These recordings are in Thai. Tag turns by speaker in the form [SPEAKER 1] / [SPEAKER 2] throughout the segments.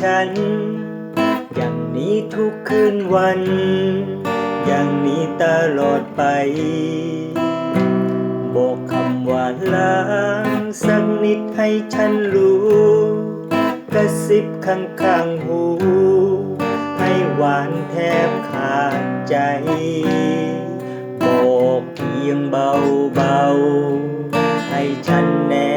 [SPEAKER 1] ฉัน อย่างนี้ทุกคืนวัน อย่างนี้ตลอดไป บอกคำว่าลางสักนิดให้ฉันรู้ กระซิบข้างข้างหู ให้หวานแทบขาดใจ บอกเพียงเบาเบาๆให้ฉันแน่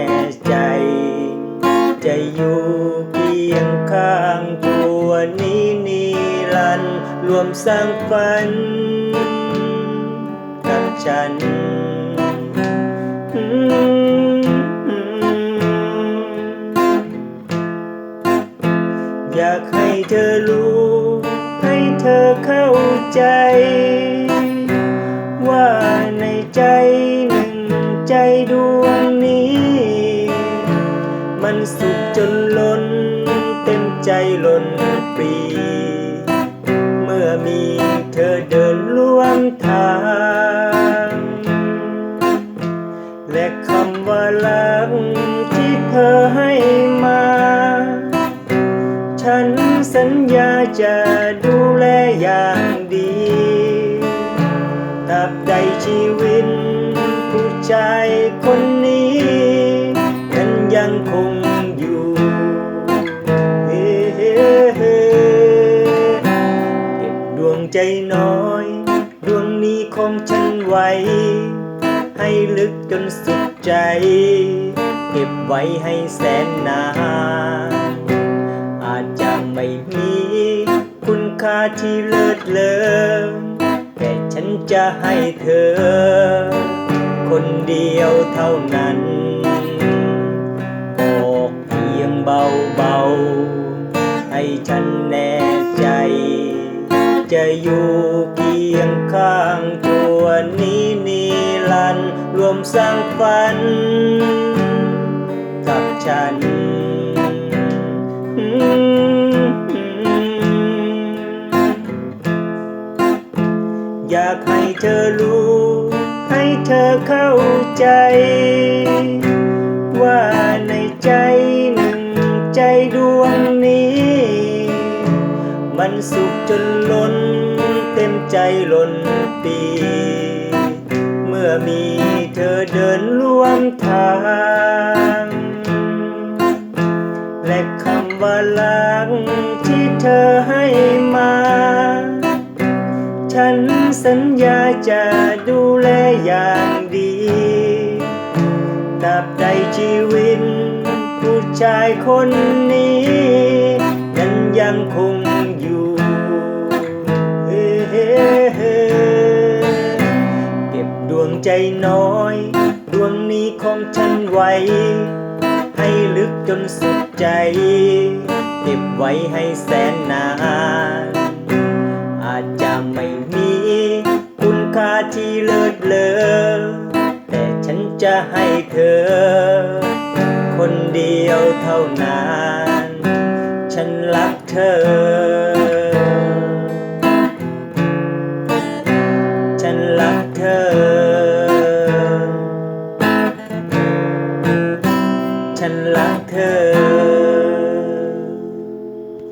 [SPEAKER 1] มสร้างฝันกับฉัน อยากให้เธอรู้ ให้เธอเข้าใจ ว่าในใจหนึ่งใจดวงนี้ มันสุขจนล้น เต็มใจล้นปรี มื่อมีเธอเดินล่วงทาง และคำว่ารักที่เธอให้มา ฉันสัญญาจะดูแลอย่างดีตราบใดชีวิตผู้ชายคนนี้นั้นยังคง น้อย ดวงนี้ของฉันไว้ ให้ลึกจนสุดใจ เก็บไว้ให้แสนนาน อาจจะไม่มี คุณค่าที่เลิศเลอแต่ฉันจะให้เธอ คนเดียวเท่านั้นบอกเพียงเบาๆ จะอยู่เคียงข้างตัวนี้นิรันดร์รวมสร้างฝัน กับฉันอยากให้เธอรู้ ให้เธอเข้าใจ ว่าในใจันสุขจนล้น เต็มใจล้นปี เมื่อมีเธอเดินร่วมทาง และคำว่ารักที่เธอให้มา ฉันสัญญาจะดูแลอย่างดีตราบใดชีวิตผู้ชายคนนี้ น้อย ดวงนี้ของฉันไว้ ให้ลึกจนสุดใจ เก็บไว้ให้แสนนาน อาจจะไม่มี คุณค่าที่เลิศเลอ แต่ฉันจะให้เธอ คนเดียวเท่านั้น ฉันรักเธอ